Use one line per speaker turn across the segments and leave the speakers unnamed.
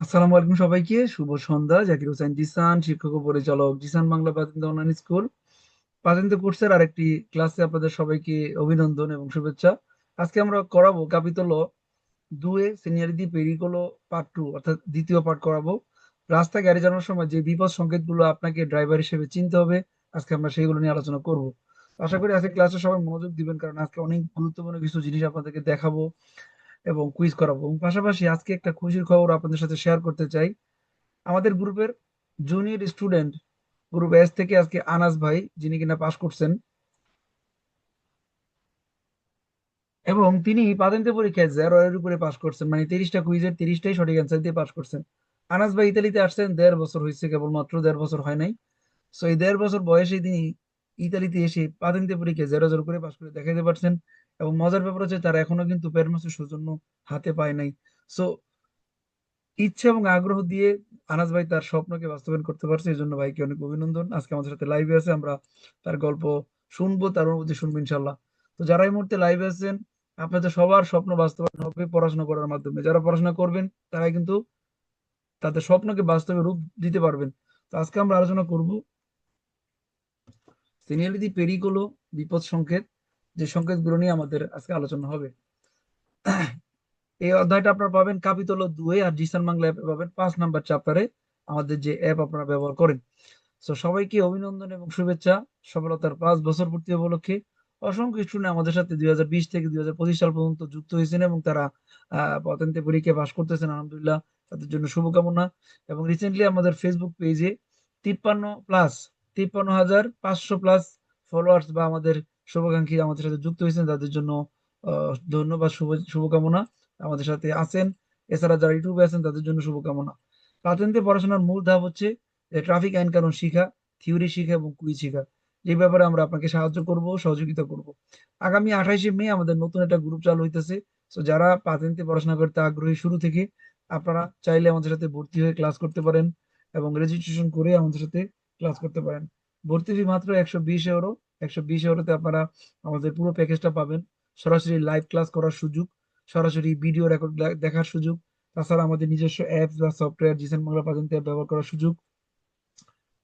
আসসালামু আলাইকুম সবাইকে। শুভ সন্ধ্যা। জাকির হোসেন জিসান, শিক্ষক ও পরিচালক জিসান বাংলা প্রাথমিক অনলাইন স্কুল। প্রাথমিক কোর্সের আরেকটি ক্লাসে আপনাদের সবাইকে অভিনন্দন এবং শুভেচ্ছা। আজকে আমরা করাবো কাপিতল দুয়ে সিনিয়রিটি পেরিকোলো পার্ট টু, অর্থাৎ দ্বিতীয় পার্ট করাবো। রাস্তা গাড়ি চালানোর সময় যে বিপদ সংকেতগুলো আপনাকে ড্রাইভার হিসেবে চিনতে হবে, আজকে আমরা সেইগুলো নিয়ে আলোচনা করব। আশা করি আজকে ক্লাসে সবাই মনোযোগ দিবেন, কারণ আজকে অনেক গুরুত্বপূর্ণ কিছু জিনিস আপনাদেরকে দেখাবো। এবং কুইজ করাবো। এবং পাশাপাশি আজকে একটা খুশির খবর আপনাদের সাথে শেয়ার করতে চাই। আমাদের গ্রুপের জুনিয়র স্টুডেন্ট গ্রুপ এস থেকে আজকে আনাস ভাই, যিনি কিনা পাশ করছেন। এবং তিনি পাতেন্তে পরীক্ষায় জেরো এর উপরে পাশ করছেন। মানে তিরিশটা কুইজের তিরিশটাই সঠিক অ্যান্সার দিয়ে পাশ করছেন। আনাস ভাই ইতালিতে আসছেন, দেড় বছর হয়েছে কেবলমাত্র, দেড় বছর হয় নাই। সো এই দেড় বছর বয়সে তিনি ইতালিতে এসে পাতেন্তে পরীক্ষায় জেরো জেরো করে পাশ করে দেখাতে পারছেন। এবং মজার ব্যাপার হচ্ছে তারা এখনও কিন্তু পেরমাসের সৌজন্য হাতে পায় নাই। সো ইচ্ছা এবং আগ্রহ দিয়ে আনাস ভাই তার স্বপ্নকে বাস্তবায়ন করতে পারছে, এই জন্য ভাইকে অনেক অভিনন্দন। আজকে আমাদের সাথে লাইভে আছে, আমরা তার গল্প শুনব, তার অনুভূতি শুনব ইনশাল্লাহ তো যারা এই মুহূর্তে লাইভে আছেন, আপনাদের সবার স্বপ্ন বাস্তবায়ন হবে পড়াশোনা করার মাধ্যমে। যারা পড়াশোনা করবেন তারা কিন্তু তাদের স্বপ্নকে বাস্তবে রূপ দিতে পারবেন। তো আজকে আমরা আলোচনা করব সিনিয়রিটি পেরিকোলো বিপদ সংকেত। যে সংকেতগুলো নিয়ে আমাদের আজকে আলোচনা হবে। এই অধ্যায়টা আপনারা পাবেন কাপিতল দুয়ে আর জিসান বাংলা অ্যাপে পাবেন পাঁচ নাম্বার চ্যাপ্টারে আমাদের যে অ্যাপ আপনারা ব্যবহার করেন। তো সবাইকে অভিনন্দন এবং শুভেচ্ছা। সফলতার পাঁচ বছর পূর্তি উপলক্ষে অসংখ্য স্টুডেন্ট আমাদের সাথে দুই থেকে দুই সাল পর্যন্ত যুক্ত হয়েছেন এবং তারা পতেন্তে পরীক্ষায় পাশ করতেছেন, আলহামদুলিল্লাহ। তাদের জন্য শুভকামনা। এবং রিসেন্টলি আমাদের ফেসবুক পেজে তিপ্পান্ন প্লাস তিপ্পান্ন হাজার পাঁচশো প্লাস ফলোয়ার্স বা আমাদের শুভাকাঙ্ক্ষী আমাদের সাথে যুক্ত হয়েছেন, তাদের জন্য ধন্যবাদ, শুভ, শুভকামনা আমাদের সাথে আছেন। এছাড়া যারা ইউটিউবে আছেন, তাদের জন্য শুভকামনা। প্রাথমিক পড়াশোনার মূল ধাপ হচ্ছে ট্রাফিক আইন কানুন শিখা, থিওরি শিখা এবং কুইজ শিখা। এই ব্যাপারে আমরা আপনাকে সাহায্য করব, সহযোগিতা করব। আগামী আঠাইশে মে আমাদের নতুন একটা গ্রুপ চালু হইতেছে। তো যারা প্রাথমিক পড়াশোনা করতে আগ্রহী শুরু থেকে, আপনারা চাইলে আমাদের সাথে ভর্তি হয়ে ক্লাস করতে পারেন এবং রেজিস্ট্রেশন করে আমাদের সাথে ক্লাস করতে পারেন। ভর্তি ফি মাত্র একশো বিশ ইউরো একশো বিশ ইউরোতে আপনারা আমাদের পুরো প্যাকেজটা পাবেন। সরাসরি লাইভ ক্লাস করার সুযোগ, সরাসরি ভিডিও রেকর্ড দেখার সুযোগ, তাছাড়া আমাদের নিজস্ব অ্যাপস বা সফটওয়্যার জিসান বাংলা প্রাজন্ত অ্যাপ ব্যবহার করার সুযোগ।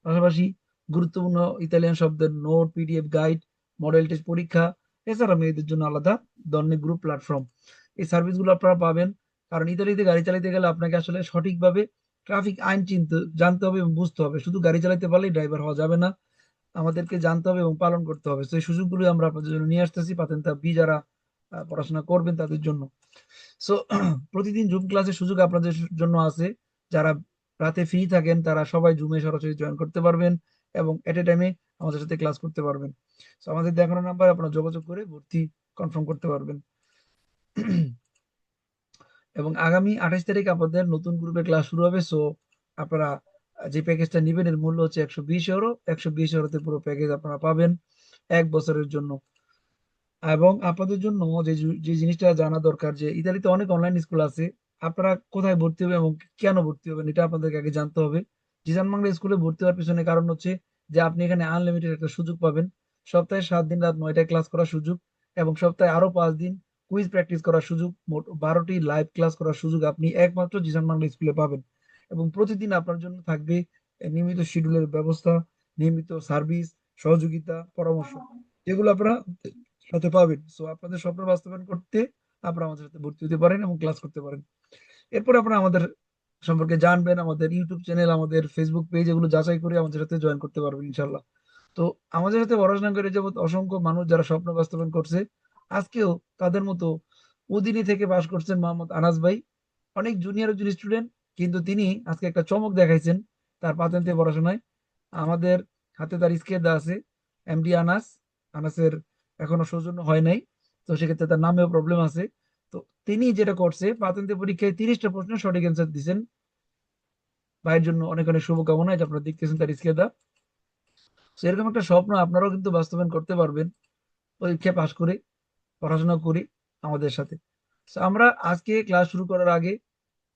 পাশাপাশি গুরুত্বপূর্ণ ইতালিয়ান শব্দের note PDF guide model test পরীক্ষা, এছাড়া মেয়েদের জন্য আলাদা দন্নে গ্রুপ প্ল্যাটফর্ম এই সার্ভিসগুলো আপনারা পাবেন, কারণ ইতালিতে গাড়ি চালাতে গেলে আপনাকে আসলে সঠিকভাবে ট্রাফিক আইন চিনতে জানতে হবে এবং বুঝতে হবে। শুধু গাড়ি চালাতে পারলেই ড্রাইভার হওয়া যাবে না। আমাদেরকে জানতে হবে এবং পালন করতে হবে। সেই সুযোগগুলো আমরা আপনাদের জন্য নিয়ে আসতেছি। পাতেন্তা বি যারা পড়াশোনা করবেন তাদের জন্য। সো প্রতিদিন জুম ক্লাসের সুযোগ আপনাদের জন্য আছে। যারা রাতে ফ্রি থাকেন, তারা সবাই জুমে সরাসরি জয়েন করতে পারবেন এবং এট এ টাইমে আমাদের সাথে ক্লাস করতে পারবেন। সো আমাদের দেখানো নাম্বার আপনারা যোগাযোগ করে ভর্তি কনফার্ম করতে পারবেন। এবং আগামী আঠাশ তারিখ আপনাদের নতুন গ্রুপে ক্লাস শুরু হবে। সো আপনারা যে প্যাকেজটা নেবেন, এর মূল্য হচ্ছে একশো বিশ ইউরো একশো বিশ ইউরোতে পুরো প্যাকেজ আপনারা পাবেন এক বছরের জন্য। এবং আপনাদের জন্য যে যে জিনিসটা জানা দরকার যে ইতালিতে অনেক অনলাইন স্কুল আছে, আপনারা কোথায় ভর্তি হবে এবং কেন ভর্তি হবেন, এটা আপনাদেরকে আগে জানতে হবে। জিজান বাংলা স্কুলে ভর্তি হওয়ার পিছনে কারণ হচ্ছে যে আপনি এখানে আনলিমিটেড একটা সুযোগ পাবেন। সপ্তাহে সাত দিন রাত নয়টায় ক্লাস করার সুযোগ এবং সপ্তাহে আরও পাঁচ দিন কুইজ প্র্যাকটিস করার সুযোগ। মোট বারোটি লাইভ ক্লাস করার সুযোগ আপনি একমাত্র জিজান বাংলা স্কুলে পাবেন। এবং প্রতিদিন আপনার জন্য থাকবে নিয়মিত শিডিউলের ব্যবস্থা, নিয়মিত সার্ভিস সহযোগিতা, পরামর্শ, যেগুলো আপনারা সাথে পাবেন। সো আপনাদের স্বপ্ন বাস্তবায়ন করতে আপনারা আমাদের সাথে ভর্তি হতে পারেন এবং ক্লাস করতে পারেন। এরপর আপনারা আমাদের সম্পর্কে জানবেন, আমাদের ইউটিউব চ্যানেল আমাদের ফেসবুক পেজ এগুলো যাচাই করে আমাদের সাথে জয়েন করতে পারবেন ইনশাল্লাহ তো, আমাদের সাথে পড়াশোনা করে যাবত অসংখ্য মানুষ যারা স্বপ্ন বাস্তবায়ন করছে, আজকেও তাদের মতো উদিনী থেকে পাশ করছেন মোহাম্মদ আনাস ভাই। অনেক জুনিয়র একজন স্টুডেন্ট কিন্তু তিনি আজকে একটা চমক দেখাইছেন, তার পাতেন্তে পড়াশোনায় আমাদের হাতে তার স্কেট দেওয়া আছে, এমডি আনাস। আনাসের এখনও সৌজন্য হয় নাই, তো সেক্ষেত্রে তার নামেও প্রবলেম আছে। তো তিনি যেটা করছে প্রাথমিক পরীক্ষায় তিরিশটা প্রশ্ন সঠিক অ্যান্সার দিচ্ছেন ভাইয়ের জন্য অনেক অনেক শুভকামনা এটা আপনারা দেখতেছেন তার স্কেদা সেরকম একটা স্বপ্ন আপনারাও কিন্তু বাস্তবায়ন করতে পারবেন। পরীক্ষা পাশ করে পড়াশোনা করি আমাদের সাথে। আমরা আজকে ক্লাস শুরু করার আগে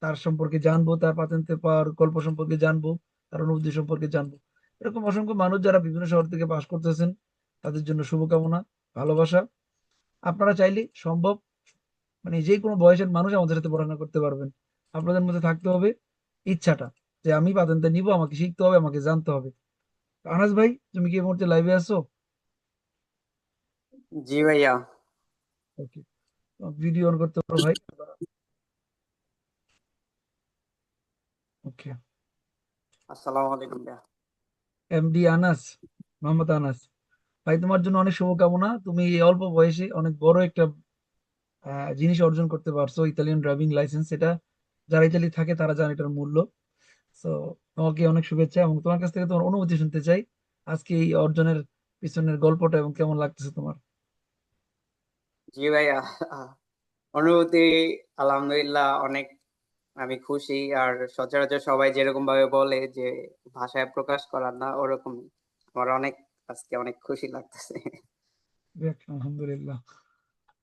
তার সম্পর্কে জানব তার পাতেন্তে পাওয়ার গল্প সম্পর্কে জানব তার অনুভূতি সম্পর্কে জানব। এরকম অসংখ্য মানুষ যারা বিভিন্ন শহর থেকে পাশ করতেছেন তাদের জন্য শুভকামনা ভালোবাসা। আপনারা চাইলে সম্ভব মানে যে কোনো বয়সের মানুষ আমাদের সাথে পড়াশোনা করতে পারবেন। আপনাদের মধ্যে থাকতে হবে ইচ্ছাটা যে আমি পাতেনটা নিব আমাকে শিখতে হবে আমাকে জানতে হবে। আনাস ভাই তুমি কি এই মুহূর্তে লাইভে আছো?
জি ভাইয়া।
ওকে ভিডিও অন করতে পারো ভাই। ওকে।
আসসালামু আলাইকুম
এমডি আনাস মোহাম্মদ আনাস। ভাই তোমার জন্য অনেক শুভকামনা। তুমি এই অল্প বয়সে অনেক বড় একটা জিনিস অর্জন করতে পারছ ইতালিয়ান ড্রাইভিং লাইসেন্স। এটা যারা ইতালি থাকে তারা জানে এটার মূল্য। তো তোমাকে অনেক শুভেচ্ছা এবং তোমার কাছ থেকে তোমার অনুভূতি শুনতে চাই। আজকে এই অর্জনের পিছনের গল্পটা এবং কেমন লাগতেছে তোমার?
জি ভাইয়া অনুভূতি আলহামদুলিল্লাহ অনেক আমি খুশি। আর সচরাচর সবাই যেরকম ভাবে বলে যে ভাষায় প্রকাশ করার না ওরকম আমার অনেক আজকে অনেক খুশি লাগতেছে।
আলহামদুলিল্লাহ।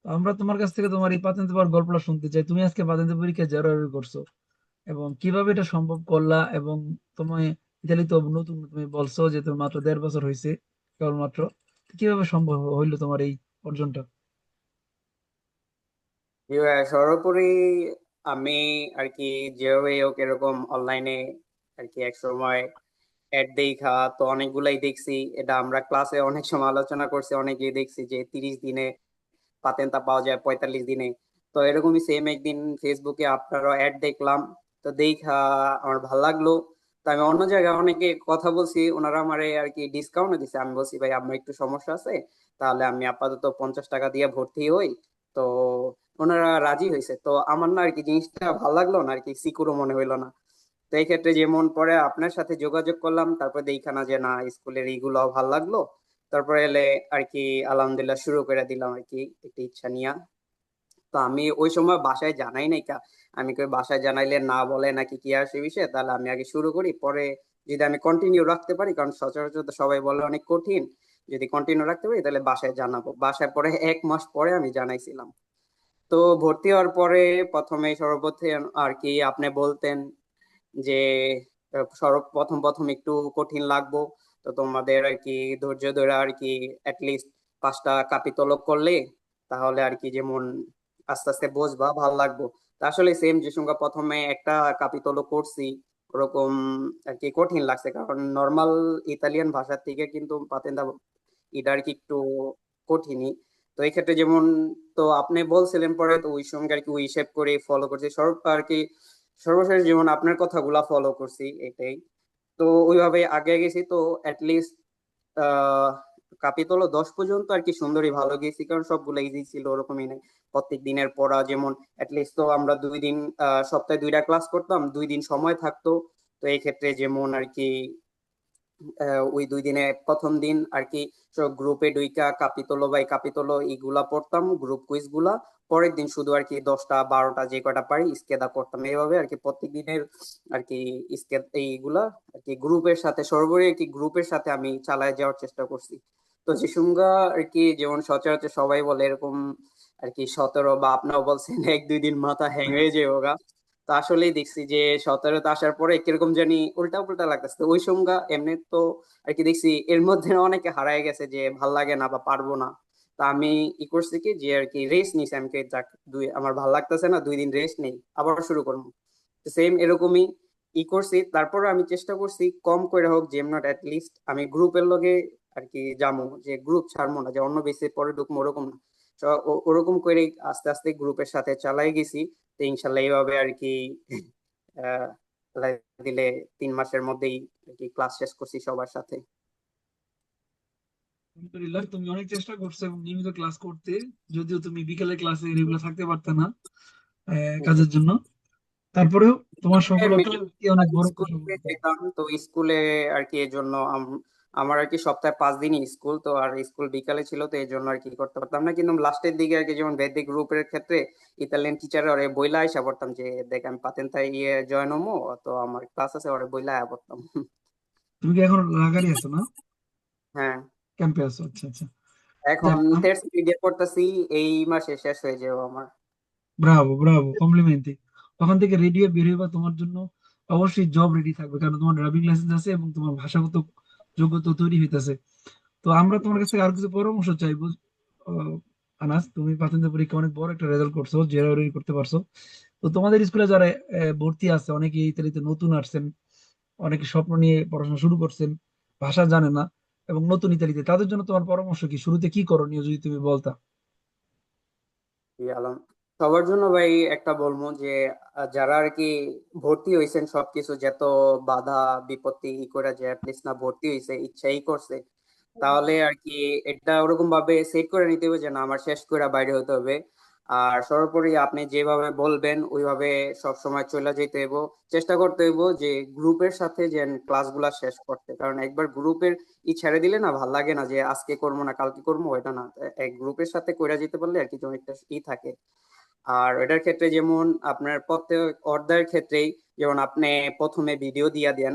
আমরা তোমার কাছ থেকে তোমার এই পাতেন্তে পাওয়ার গল্পটা শুনতে চাই। তুমি আজকে পাতেন্তে পরীক্ষায় জেরোরি করছ। এবং কীভাবে এটা সম্ভব করলা? এবং তুমি ইতালি তো নতুন তুমি বলছো যে তুমি মাত্র দেড় বছর হয়েছে কেবলমাত্র। কীভাবে সম্ভব হইল তোমার এই অর্জনটা?
সর্বোপরি আমি আর কি যেভাবে হোক এরকম অনলাইনে আর কি এক সময় অ্যাড দেখা তো অনেকগুলাই দেখছি এটা আমরা ক্লাসে অনেক সময় আলোচনা করছি অনেকেই দেখছি যে তিরিশ দিনে পাতেন্তা পাওয়া যায় পঁয়তাল্লিশ দিনে তো এরকমই সেম একদিন ফেসবুকে আপনারও অ্যাড দেখলাম তো দেখা আমার ভালো লাগল তো আমি অন্য জায়গায় অনেকে কথা বলছি ওনারা আমারে আর কি ডিসকাউন্ট দিছে আমি বলছি ভাই আমার একটু সমস্যা আছে তাহলে আমি আপাতত পঞ্চাশ টাকা দিয়ে ভর্তি হই তো ওনারা রাজি হয়েছে। তো আমার না আর কি জিনিসটা ভালো লাগল না আর কি সিকিউরও মনে হইল না। তো এই ক্ষেত্রে যেমন পরে আপনার সাথে যোগাযোগ করলাম, তারপর দেখা না যে না, স্কুলের এইগুলো ভালো লাগল। তারপরে এলে আর কি আলহামদুলিল্লাহ শুরু করে দিলাম আর কি একটা ইচ্ছা নিয়ে। তো আমি ওই সময় বাসায় জানাই নাই কা, আমি কই বাসায় জানাইলে না বলে নাকি কি আর সে বিষয়ে, তাহলে আমি আগে শুরু করি। পরে যদি আমি কন্টিনিউ রাখতে পারি, কারণ সচরাচর তো সবাই বলে অনেক কঠিন, যদি কন্টিনিউ রাখতে পারি তাহলে বাসায় জানাব। বাসায় পরে এক মাস পরে আমি জানাইছিলাম। তো ভর্তি হওয়ার পরে প্রথমে সর্বপ্রথম আর কি আপনি বলতেন যে সর্ব, প্রথম প্রথম একটু কঠিন লাগবো। তো তোমাদের আর কি ধৈর্য ধরে আর কি লিস্ট পাঁচটা কাপিতলক করলে তাহলে আর কি যেমন আস্তে আস্তে বুঝবা ভালো লাগবো। আসলে সেম যে সঙ্গে প্রথমে একটা কাপিতলক করছি, ওরকম আর কি কঠিন লাগছে। কারণ নর্মাল ইতালিয়ান ভাষার থেকে কিন্তু পাতেন পাতেন্দা এটা আর কি একটু কঠিনই। তো এই ক্ষেত্রে যেমন, তো আপনি বলছিলেন পরে তো ওই সঙ্গে আর কি ওই হিসেব করে ফলো করছি। সর্ব, আর কি সর্বশেষ যেমন আপনার কথাগুলা ফলো করছি এটাই। তো ওইভাবে আগে গেছি তো অ্যাটলিস্ট কাপিতল দশ পর্যন্ত আর কি সুন্দরী ভালো গেছি, কারণ সবগুলো ইজি ছিল, ওরকমই নাই। প্রত্যেক দিনের পড়া যেমন অ্যাটলিস্ট তো আমরা দুই দিন সপ্তাহে দুইটা ক্লাস করতাম, দুই দিন সময় থাকতো। তো এই ক্ষেত্রে যেমন আর কি ওই দুই দিনে প্রথম দিন আর কি গ্রুপে দুইটা কাপিতলো বাই কাপিতলো এইগুলা পড়তাম গ্রুপ কুইজগুলা। পরের দিন শুধু আর কি দশটা, বারোটা যে কটা পারি স্কেদা করতাম। এইভাবে আর কি প্রত্যেক দিনের আর কি স্কেদ এইগুলা আর কি গ্রুপের সাথে, সর্বোপরি আর কি গ্রুপের সাথে আমি চালায় যাওয়ার চেষ্টা করছি। তো যে সুঙ্গা আর কি যেমন সচরাচর সবাই বলে এরকম আর কি সতেরো বা আপনারাও বলছেন, এক দুই দিন মাথা হ্যাং হয়ে যায় ওগা তো আসলেই দেখছি যে সতেরোতে আসার পরে কীরকম জানি উল্টা উল্টা লাগতেছে। ওই সঙ্গা এমনি তো আর কি দেখছি, এর মধ্যে অনেকে হারায় গেছে যে ভালো লাগে না বা পারব না। তা আমি ই করছি কি যে আর কি রেস্ট নিছি আমি কি যাক, দুই আমার ভালো লাগতেছে না, দুই দিন রেস্ট নেই, আবার শুরু করব। সেম এরকমই ই করছি। তারপর আমি চেষ্টা করছি কম করে হোক যেম নট লিস্ট আমি গ্রুপের লগে আর কি যাব, যে গ্রুপ ছাড়বো না, যে অন্য বেসে পরে ঢুকবো, ওরকম না। ওরকম করে আস্তে আস্তে গ্রুপের সাথে চালাই গেছি। তো ইনশাল্লাহ এইভাবে আর কি দিলে তিন মাসের মধ্যেই আর কি ক্লাস শেষ করছি সবার সাথে।
আলহামদুলিল্লাহ তুমি অনেক চেষ্টা করছ এবং নিয়মিত ক্লাস করতে যদিও তুমি বিকেলে ক্লাসে রেগুলার থাকতে পারতে না কাজের জন্য। তারপরেও তোমার সফলতা অনেক বড়
তো স্কুলে আর কি এর জন্য আম- আমার আর কি সপ্তাহে পাঁচ দিনই স্কুল তো আর স্কুল বিকালে ছিল তো এই জন্য আর কি করতে পারতাম না। কিন্তু লাস্টের দিকে আর কি যেমন বেদিক গ্রুপের ক্ষেত্রে ইতালিয়ান টিচার ওরে বইলা আইসা পড়তাম যে দেখ আমি পাতেন্তা ইয়ে জয়েন হমো তো আমার ক্লাস আছে ওরে বইলা আয়া পড়তাম।
তুমি কি এখন লাগারি আছো না?
হ্যাঁ।
ক্যাম্পে আছো আচ্ছা আচ্ছা।
এখন থার্ড পিরিয়ড পড়তেছি এই মাসে শেষ হয়ে যাবে আমার।
ব্রাভো ব্রাভো কমপ্লিমেন্টে। ওখান থেকে রেডিও বের হইবা তোমার জন্য অবশ্যই জব রেডি থাকবে কারণ তোমার ড্রাইভিং লাইসেন্স আছে এবং তোমার ভাষাগত যোগ্যতা তৈরি হইতেছে। তো আমরা তোমার কাছে আর কিছু পরামর্শ চাইব। আনাস, তুমি পাতেন্দ্র পরীক্ষা অনেক বড় একটা রেজাল্ট করছ জেরারি করতে পারছ। তো তোমাদের স্কুলে যারা ভর্তি আছে অনেকে ইতালিতে নতুন আসছেন, অনেকে স্বপ্ন নিয়ে পড়াশোনা শুরু করছেন, ভাষা জানে না, এবং নতুন ইতালিতে, তাদের জন্য তোমার পরামর্শ কি? শুরুতে কি করণীয় যদি তুমি বলতা?
সবার জন্য ভাই একটা বলব যে যারা আর কি ভর্তি হয়েছেন সবকিছু, যত বাধা, বিপত্তি ই করে যে অ্যাটলিস্ট না ভর্তি হয়েছে ইচ্ছাই করছে, তাহলে আর কি এটা ওরকম ভাবে সেট করে নিতে হবে যে না, আমার শেষ করে বাইরে হতে হবে। আর সর্বোপরি আপনি যেভাবে বলবেন, ওইভাবে সব সময় চলে যেতে হইব। চেষ্টা করতে হইব যে গ্রুপের সাথে যে ক্লাসগুলা শেষ করতে। কারণ একবার গ্রুপের ই ছেড়ে দিলে না ভালো লাগে না যে আজকে করব না, কালকে করব এটা না। এক গ্রুপের সাথে কইরা যেতে পারলে আর কি যেমন একটা ই থাকে। আর এটার ক্ষেত্রে যেমন আপনার প্রত্যেক অর্ডারের ক্ষেত্রেই যেমন আপনি প্রথমে ভিডিও দিয়া দেন,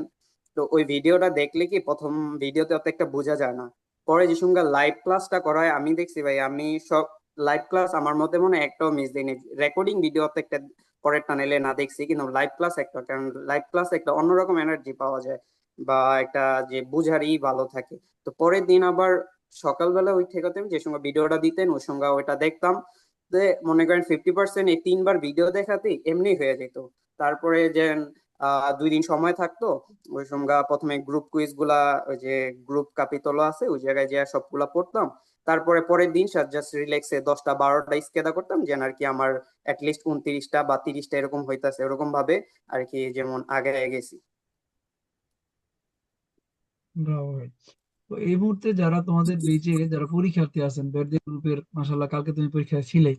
তো ওই ভিডিওটা দেখলে কি প্রথম ভিডিওতে অত একটা বোঝা যায় না। পরে যে সঙ্গে লাইভ ক্লাসটা করা হয় আমি দেখছি ভাই, আমি সব লাইভ ক্লাস আমার মতে মনে একটাও মিস দিইনি। রেকর্ডিং ভিডিও তো একটা পরের টানেলে না দেখছি, কিন্তু লাইভ ক্লাস একটা, কারণ লাইভ ক্লাস একটা অন্যরকম এনার্জি পাওয়া যায় বা একটা যে বুঝারই ভালো থাকে। তো পরের দিন আবার সকালবেলা ওই ঠেকাতে যে সঙ্গে ভিডিওটা দিতেন, ওই সঙ্গে ওইটা দেখতাম। যে মনে করেন ফিফটি পার্সেন্ট এই তিনবার ভিডিও দেখাতেই এমনি হয়ে যেত। তারপরে যে দুই দিন সময় থাকতো, ওই সঙ্গে প্রথমে গ্রুপ কুইজগুলা, ওই যে গ্রুপ কাপিতল আছে, ওই জায়গায় যে সবগুলা পড়তাম। তারপরে পরের দিন জাস্ট রিল্যাক্সে দশটা বারোটা স্কেদা করতাম, যেন আর কি আমার অ্যাটলিস্ট উনত্রিশটা বা তিরিশটা এরকম হইতাছে এরকম ভাবে আর কি যেমন আগে গেছি।
তো এই মুহূর্তে যারা তোমাদের বেঁচে যারা পরীক্ষার্থী আছেন বেরদের গ্রুপের মাসাল্লাহ কালকে তুমি পরীক্ষায় ছিলে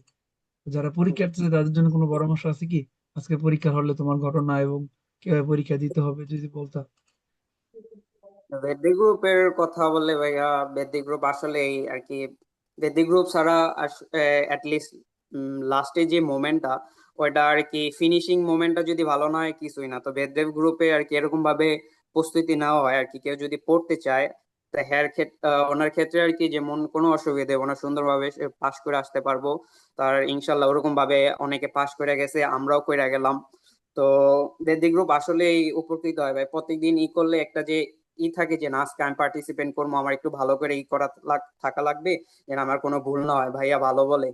যারা পরীক্ষার্থী তাদের জন্য কোনো পরামর্শ আছে কি? আজকে পরীক্ষা হলে তোমার ঘটনা এবং কীভাবে পরীক্ষা দিতে হবে যদি বলতা।
বেদি গ্রুপের কথা বললে ভাইয়া বেদি গ্রুপ আসলে আর কি বেদি গ্রুপ ছাড়া অ্যাটলিস্ট লাস্টে যে মোমেন্টটা ওইটা আর কি ফিনিশিং মোমেন্টটা যদি ভালো না হয় কিছুই না। তো বেদদেব গ্রুপে আর কি এরকম ভাবে প্রস্তুতি নেওয়া হয় আর কি কেউ যদি পড়তে চায় তা ওনার ক্ষেত্রে আর কি যেমন কোনো অসুবিধে, ওনার সুন্দরভাবে পাশ করে আসতে পারব। তার ইনশাল্লাহ ওরকম ভাবে অনেকে পাশ করে গেছে, আমরাও করে গেলাম। তো বেদি গ্রুপ আসলেই উপকৃত হয় ভাই। প্রত্যেকদিন ই করলে একটা যে ই থাকে যে, না, আজকে আমি পার্টিসিপেট করব, আমার একটু ভালো করে ই করা থাকা লাগবে, যেন আমার কোনো ভুল না হয়, ভাইয়া ভালো বলে।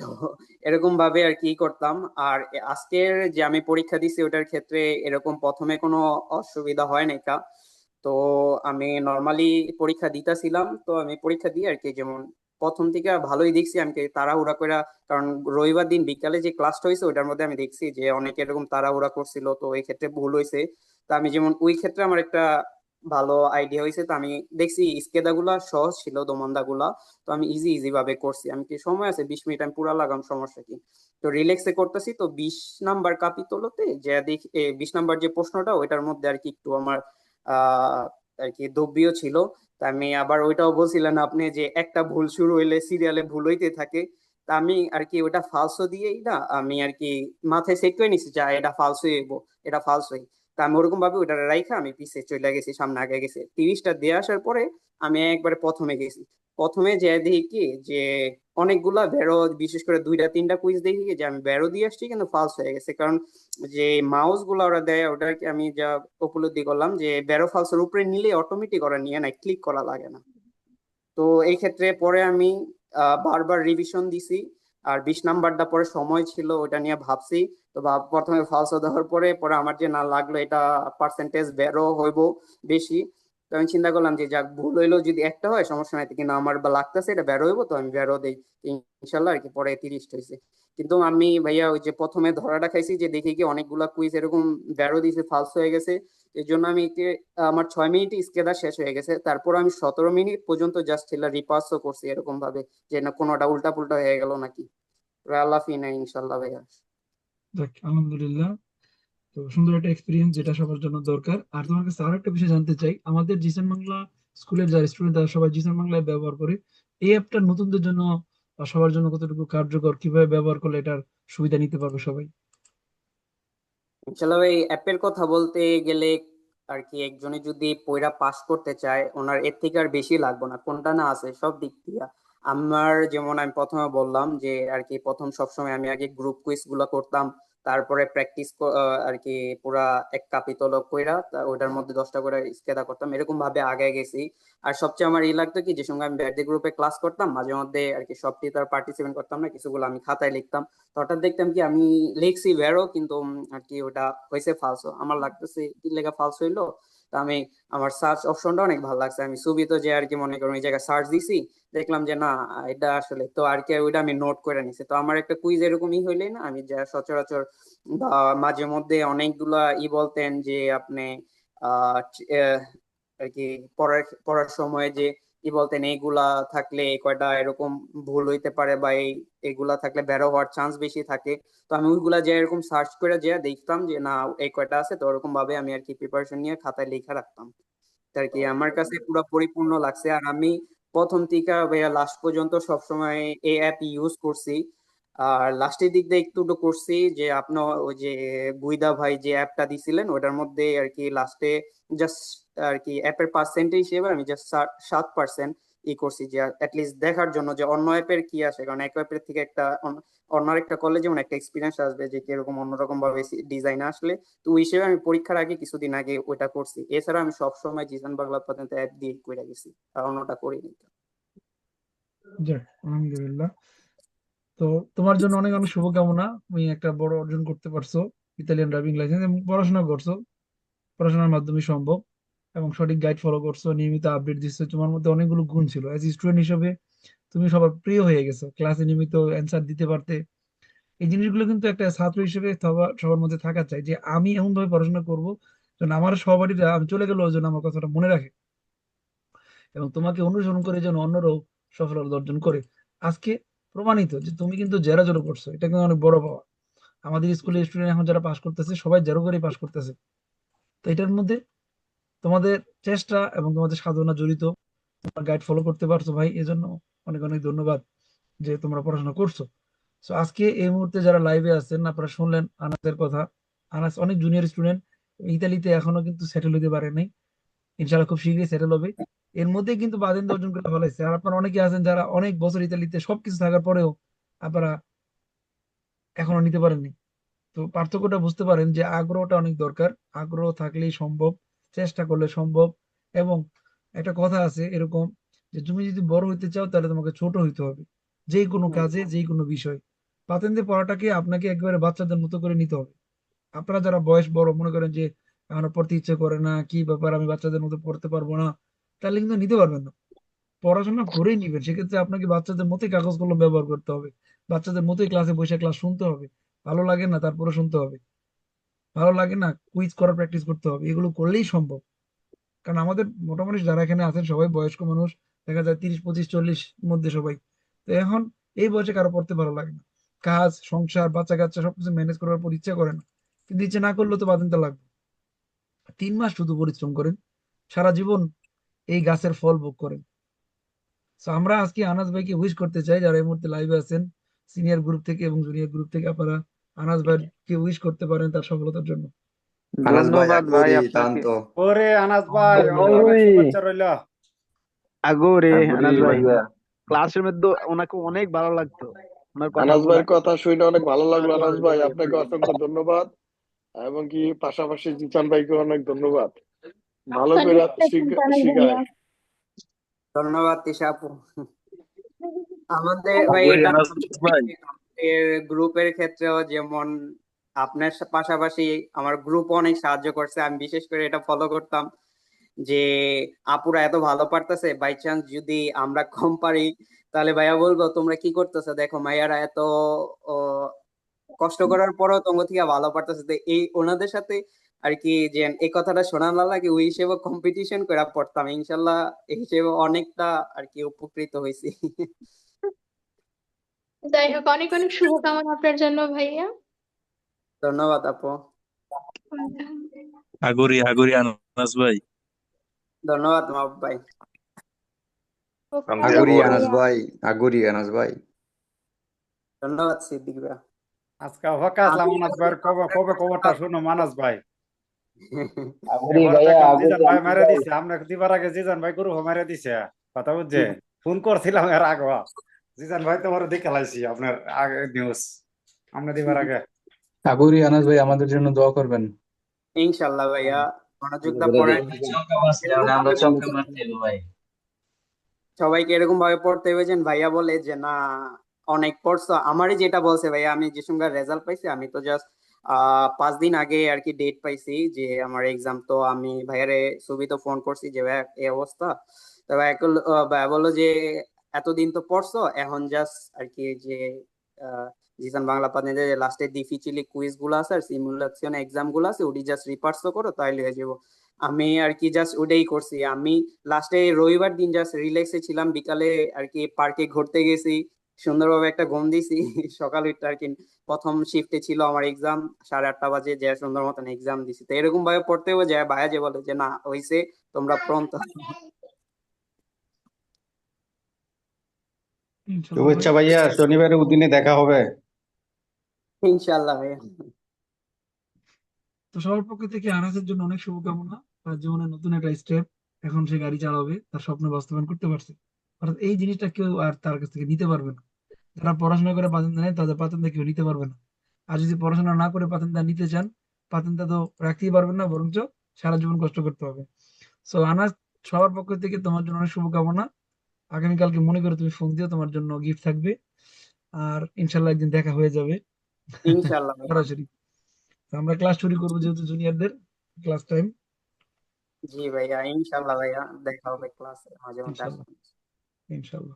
তো এরকম ভাবে আর কি করতাম। আর আজকের যে আমি পরীক্ষা দিছি, ওটার ক্ষেত্রে এরকম প্রথমে কোনো অসুবিধা হয় নাই কা। তো আমি নর্মালি পরীক্ষা দিতেছিলাম, তো আমি পরীক্ষা দিই আর কি যেমন প্রথম থেকে ভালোই দেখছি, আমি তাড়াহুড়া করে কারণ রবিবার দিন বিকালে যে ক্লাসটা হয়েছে ওটার মধ্যে আমি দেখছি যে অনেকে এরকম তাড়াহুড়া করছিল, তো এই ক্ষেত্রে ভুল হয়েছে তো আমি যেমন ওই ক্ষেত্রে আমার একটা ভালো আইডিয়া হয়েছে তো আমি দেখছি স্কেদা গুলা সহজ ছিল দোমন্দা গুলা তো আমি ইজি ইজি ভাবে করছি। আমি কি সময় আছে? বিশ মিনিট, আমি পুরা লাগাম, সমস্যা কি? তো রিল্যাক্সে করতেছি, তো বিশ নাম্বার কাপিতলতে যে দেখি বিশ নাম্বার যে প্রশ্নটা, ওইটার মধ্যে আর কি একটু আমার আর কি দ্রব্য ছিল। তা আমি আবার ওইটাও বলছিলেন আপনি যে একটা ভুল শুরু হইলে সিরিয়ালে ভুল হইতে থাকে। তা আমি আর কি ওটা ফালসো দিয়েই না, আমি আর কি মাথায় সেট করে নিছি যা এটা ফালসো হইব এটা ফালসোই তা আমি ওরকম ভাবে ওটা রাইখা আমি পিছে চলে গেছি, সামনে আগে গেছি। তিরিশটা দিয়ে আসার পরে আমি একবারে প্রথমে গেছি। প্রথমে যে দেখি কি যে অনেকগুলা বেরো বিশেষ করে দুইটা, তিনটা কুইজ দেখি যে আমি বেরো দিয়ে আসছি, কিন্তু ফালস হয়ে গেছে। কারণ যে মাউসগুলা ওরা দেয় ওটা আমি যা উপলব্ধি করলাম যে বেরো ফালসের উপরে নিলে অটোমেটিক ওরা নিয়ে না ক্লিক করা লাগে না। তো এই ক্ষেত্রে পরে আমি বারবার রিভিশন দিছি, আর বিশ নাম্বারটা পরে সময় ছিল ওটা নিয়ে ভাবছি। তো প্রথমে ফালস দেওয়ার পরে পরে আমার যে না লাগল, এটা পার্সেন্টেজ বেরো হইব বেশি। তো আমি চিন্তা করলাম যে যাক, ভুল হইলেও যদি একটা হয়, সমস্যা নাই। কিন্তু আমার বা লাগতেছে এটা বেরো হইব, তো আমি বেরো দেই। ইনশাল্লাহ আর কি পরে তিরিশ হয়েছে কিন্তু আমি ভাইয়া ওই যে প্রথমে ধরাটা খাইছি যে দেখি কি অনেকগুলা কুইজ এরকম বেরো দিছে ফালস হয়ে গেছে। এই জন্য আমি আমার ছয় মিনিট স্কেদা শেষ হয়ে গেছে। তারপর আমি সতেরো মিনিট পর্যন্ত জাস্ট এলা রিপাসও করছি এরকম ভাবে যে না কোনোটা উল্টা পুল্টা হয়ে গেল নাকি। আল্লাহ ফিনা ইনশাল্লাহ ভাইয়া।
আলহামদুলিল্লাহ। তো সুন্দর একটা এক্সপিরিয়েন্স যেটা সবার জন্য দরকার। আর তোমার কাছে আরও একটা বিষয় জানতে চাই, আমাদের জিসান বাংলা স্কুলের যারা স্টুডেন্ট তারা সবাই জিসান বাংলায় ব্যবহার করে। এই অ্যাপটা নতুনদের জন্য সবার জন্য কতটুকু কার্যকর, কীভাবে ব্যবহার করলে এটার সুবিধা নিতে পারবে সবাই?
ইনশাল্লাহ ভাই অ্যাপের কথা বলতে গেলে আর কি একজনে যদি পয়রা পাস করতে চায়, ওনার এর থেকে আর বেশি লাগবে না। কোনটা না আছে, সব দিক থেকে আমার যেমন আমি প্রথমে বললাম যে আর কি প্রথম সবসময় আমি আগে গ্রুপ কুইজগুলা করতাম। তারপরে প্র্যাকটিস আর কি পুরা এক কাপিতলক কইরা তা ওইটার মধ্যে দশটা করে স্কেদা করতাম। এরকম ভাবে আগে গেছি। আর সবচেয়ে আমার ই লাগতো কি, যে সঙ্গে আমি ব্যাডি গ্রুপে ক্লাস করতাম, মাঝে মধ্যে আর কি সবটি তার পার্টিসিপেট করতাম না, কিছুগুলো আমি খাতায় লিখতাম। তো হঠাৎ দেখতাম কি, আমি লিখছি ভেরো কিন্তু আর কি ওটা হয়েছে ফালসো আমার লাগতেছে কি লেখা ফালস হইল? আমি আমার সার্চ অপশনটা অনেক ভালো লাগছে। আমি সুবিত যে আর কি মনে করি এই জায়গায় সার্চ দিছি দেখলাম যে না এটা আসলে তো আর কি ওইটা আমি নোট করে নিছি। তো আমার একটা কুইজ এরকমই হইলেই না আমি যা সচরাচর বা মাঝে মধ্যে অনেকগুলা ই বলতেন যে আপনি আহ, আর কি পড়ার পড়ার সময় যে কি বলতেন, এইগুলা থাকলে কয়টা এরকম ভুল হইতে পারে বা এই এগুলা থাকলে বেরো হওয়ার চান্স বেশি থাকে। তো আমি ওইগুলা যে এরকম সার্চ করে যে দেখতাম যে না, এই কয়টা আছে, তো ওরকম ভাবে আমি আর কি প্রিপারেশন নিয়ে খাতায় লেখা রাখতাম। আর কি আমার কাছে পুরো পরিপূর্ণ লাগছে। আর আমি প্রথম থেকে ভাইয়া লাস্ট পর্যন্ত সবসময় এই অ্যাপ ইউজ করছি। আর লাস্টের দিক দিয়ে একটু একটু করছি যে আপনার ওই যে গুইদা ভাই যে অ্যাপটা দিছিলেন ওটার মধ্যে আর কি লাস্টে জাস্ট আর কি অ্যাপের পার্সেন্টেজ হিসেবে আমি জাস্ট সাত পার্সেন্ট ই করছি। যে অ্যাটলিস্ট দেখার জন্য যে অন্য অ্যাপের কি আসে কারণ এক অ্যাপের থেকে একটা অন্য- একটা করলে যেমন একটা এক্সপিরিয়েন্স আসবে যে কীরকম অন্যরকম ভাবে ডিজাইন আসলে, তো ওই হিসেবে আমি পরীক্ষার আগে কিছুদিন আগে ওইটা করছি। এছাড়া আমি সবসময় জিসান বাংলা পর্যন্ত অ্যাপ দিয়ে করে গেছি। আর অন্যটা করিনি
যাক, আলহামদুলিল্লাহ। তো তোমার জন্য অনেক অনেক শুভকামনা। তুমি একটা বড় অর্জন করতে পারছ। ইতালিয়ান ড্রাইভিং লাইসেন্স পড়াশোনা করছ, পড়াশোনার মাধ্যমে সম্ভব। এবং সঠিক গাইড ফলো করছ, নিয়মিত আপডেট দিচ্ছ তোমার মধ্যে অনেকগুলো গুণ ছিল। অ্যাজ স্টুডেন্ট হিসেবে তুমি সবার প্রিয় হয়ে গেছো ক্লাসে নিয়মিত অ্যান্সার দিতে পারতে। এই জিনিসগুলো কিন্তু একটা ছাত্র হিসেবে সবার মধ্যে থাকা চাই যে আমি এমন ভাবে পড়াশোনা করব যেন আমার সহপাঠীরা আমি চলে গেলেও যেন আমার কথাটা মনে রাখে এবং তোমাকে অনুসরণ করে যেন অন্যরাও সফলতা অর্জন করে। আজকে প্রমাণিত যে তুমি কিন্তু জেরা জেরো করছ এটা কিন্তু অনেক বড় পাওয়া। আমাদের স্কুলের স্টুডেন্ট এখন যারা পাশ করতেছে, সবাই জেরো করে পাশ করতেছে। তো এটার মধ্যে তোমাদের চেষ্টা এবং তোমাদের সাধনা জড়িত। তোমার গাইড ফলো করতে পারছ ভাই, এজন্য অনেক অনেক ধন্যবাদ যে তোমরা পড়াশোনা করছ। তো আজকে এই মুহূর্তে যারা লাইভে আছেন, আপনারা শুনলেন আনাসের কথা। আনাস অনেক জুনিয়র স্টুডেন্ট ইতালিতে এখনও কিন্তু সেটেল হতে পারে নাই। ইনশাআল্লাহ খুব শীঘ্রই সেটেল হবে। এর মধ্যে কিন্তু বাদেন্দ্র অর্জন করে ফেলাইছে। আর আপনারা অনেকে আছেন যারা অনেক বছর ইতালিতে সবকিছু থাকার পরেও আপনারা এখনও নিতে পারেননি। তো পার্থক্যটা বুঝতে পারেন যে আগ্রহটা অনেক দরকার। আগ্রহ থাকলেই সম্ভব। চেষ্টা করলে সম্ভব। এবং একটা কথা আছে এরকম যে তুমি যদি বড় হইতে চাও তাহলে তোমাকে ছোট হইতে হবে। যে কোনো কাজে যে কোনো বিষয়। পাতেন্দ্রে পড়াটাকে আপনাকে একবারে বাচ্চাদের মতো করে নিতে হবে। আপনারা যারা বয়স বড় মনে করেন যে এখন পড়তে ইচ্ছে করে না কি ব্যাপার? আমি বাচ্চাদের মতো পড়তে পারব না। তাহলে কিন্তু নিতে পারবেন না। পড়াশোনা করেই নিবেন। সেক্ষেত্রে আপনাকে বাচ্চাদের মতোই কাগজ কলম ব্যবহার করতে হবে। বাচ্চাদের মতোই ক্লাসে বসে ক্লাস শুনতে হবে। ভালো লাগে না তারপরে শুনতে হবে। ভালো লাগে না কুইজ করার প্র্যাকটিস করতে হবে, এগুলো করলেই সম্ভব। কারণ আমাদের মোটামুটি যারা এখানে আছেন, সবাই বয়স্ক মানুষ, দেখা যায় তিরিশ, পঁচিশ, চল্লিশ মধ্যে সবাই। তো এখন এই বয়সে কারও পড়তে ভালো লাগে না। কাজ, সংসার বাচ্চা কাচ্চা সবকিছু ম্যানেজ করার পর ইচ্ছা করে না। কিন্তু ইচ্ছে না করলেও তো বাদিনটা লাগবে। তিন মাস শুধু পরিশ্রম করেন, সারা জীবন এই গাছের ফল ভোগ করেন। তো আমরা আজকে আনাস ভাইকে উইশ করতে চাই, যারা এই মুহূর্তে লাইভে আছেন সিনিয়র গ্রুপ থেকে এবং জুনিয়র গ্রুপ থেকে আপনারা আনাস ভাইকে উইশ করতে পারেন তার সফলতার জন্য?
আনাস ভাই
ধন্যবাদ ভাই আপনাকে
ওরে আনাস ভাই অনেক শুভেচ্ছা রইল।
আনাস ভাই। ক্লাসের মধ্যে ওনাকে অনেক ভালো লাগতো।
আনাস ভাইয়ের কথা শুনে অনেক ভালো লাগল আনাস ভাই। আপনাকে অসংখ্য ধন্যবাদ। এবং কি পাশাপাশি জিচান ভাইকে অনেক ধন্যবাদ। ভালো করে শিখায়।
ধন্যবাদ তিশা আপু। আমাদের ভাই। গ্রুপের ক্ষেত্রেও যেমন আপনার পাশাপাশি আমার গ্রুপ অনেক সাহায্য করছে। আমি বিশেষ করে এটা ফলো করতাম যে, আপুরা এত ভালো পারতেছে বাই চান্স যদি আমরা কম পারি, তাহলে ভাইয়া বলব, তোমরা কি করতেছো? দেখো, মাইয়ারা এত কষ্ট করার পরও তোমার থেকে ভালো পারতেছে। এই ওনাদের সাথে আর কি যে, এই কথাটা শোনা না লাগে, ওই হিসেবে কম্পিটিশন করে পড়তাম। ইনশাল্লাহ এই হিসেবে অনেকটা আর কি উপকৃত হয়েছি
যাই হোক অনেক অনেক শুভকামনা আপনার জন্য ভাইয়া।
ধন্যবাদ আপু।
আগুরি আগুরি আনাস ভাই।
ধন্যবাদ মাহবুব ভাই।
আগুরি। আনাস ভাই আগুরি আনাস ভাই।
ধন্যবাদ সিদ্দিক ভাই।
আজকে হকা আসলাম আনাস ভাইয়ের কবে কবে খবরটা শুনো মানাস ভাই।
আগুরি ভাইয়া আগুরি
জিজান ভাই মারা দিছে। আমরা দিবার আগে জিজান ভাই গ্রুপ মারা দিছে। কথা বুঝছে ফোন করছিলাম এর আগে জিজান ভাই তোমার দেখে লাইছি আপনার আগে নিউজ আমরা দিবার আগে।
আগুরি আনাস ভাই আমাদের জন্য দোয়া করবেন।
ইনশাল্লাহ ভাইয়া মনোযোগ দা
বলে
পড়েন
দিই, চমকা মারছে, আমরা চমকা মারতে ভাই।
সবাইকে এরকম ভাবে পড়তে হবে যেন ভাইয়া বলে যে না অনেক পড়ছো। আমারই যেটা বলছে ভাইয়া আমি যে সঙ্গে রেজাল্ট পাইছি আমি তো জাস্ট আহ পাঁচ দিন আগে আর কি ডেট পাইছি যে আমার এক্সাম তো আমি ভাইয়ারে ছবি তো ফোন করছি যে ভাইয়া এই অবস্থা? তো ভাইয়া ভাইয়া বলল যে এতদিন তো পড়ছো এখন জাস্ট আর কি যে জিসান বাংলা পাতনিতে যে লাস্টে ডিফিচিলি কুইজগুলো আছে আর সিমুলেশন এক্সামগুলো আছে ওটি জাস্ট রিপার্সও করো তাইলে হয়ে যাব। আমি আর কি জাস্ট ওটাই করছি। আমি লাস্টে রবিবার দিন জাস্ট রিল্যাক্সে ছিলাম বিকালে আর কি পার্কে ঘুরতে গেছি সুন্দরভাবে একটা ঘুম দিছি সকাল আর কি প্রথম শিফটে ছিল আমার এক্সাম সাড়ে আটটা বাজে যে সুন্দর মতন এক্সাম দিছি। তো এরকম ভাবে পড়তে হবে যায় ভাইয়া যে বলে যে না হইছে তোমরা প্রন্ত
শুভেচ্ছা ভাইয়া শনিবারের উদিনে দেখা হবে।
ইনশাল্লাহ ভাইয়া।
তো সবার পক্ষ থেকে আনাসের জন্য অনেক শুভকামনা। তার জীবনে নতুন একটা স্টেপ এখন সে গাড়ি চালাবে তার স্বপ্ন বাস্তবায়ন করতে পারছে। অর্থাৎ এই জিনিসটা কেউ আর তার কাছ থেকে নিতে পারবে না। যারা পড়াশোনা করে পাতেন্তা নেয় তাদের পাতেন্তা কেউ নিতে পারবে না। আর যদি পড়াশোনা না করে পাতেন্তা নিতে চান পাতেন্তা তো রাখতেই পারবেন না বরঞ্চ সারা জীবন কষ্ট করতে হবে। সো আনাস সবার পক্ষ থেকে তোমার জন্য অনেক শুভকামনা। আগামীকালকে মনে করে তুমি ফোন দিও তোমার জন্য গিফট থাকবে। আর ইনশাল্লাহ একদিন দেখা হয়ে যাবে।
ইনশাল্লাহ
সরাসরি। আমরা ক্লাস শুরু করব যেহেতু জুনিয়রদের ক্লাস টাইম
জি ভাইয়া ইনশাল্লাহ ভাইয়া দেখা হবে ক্লাসে মাঝে মধ্যে
ইনশাল্লাহ।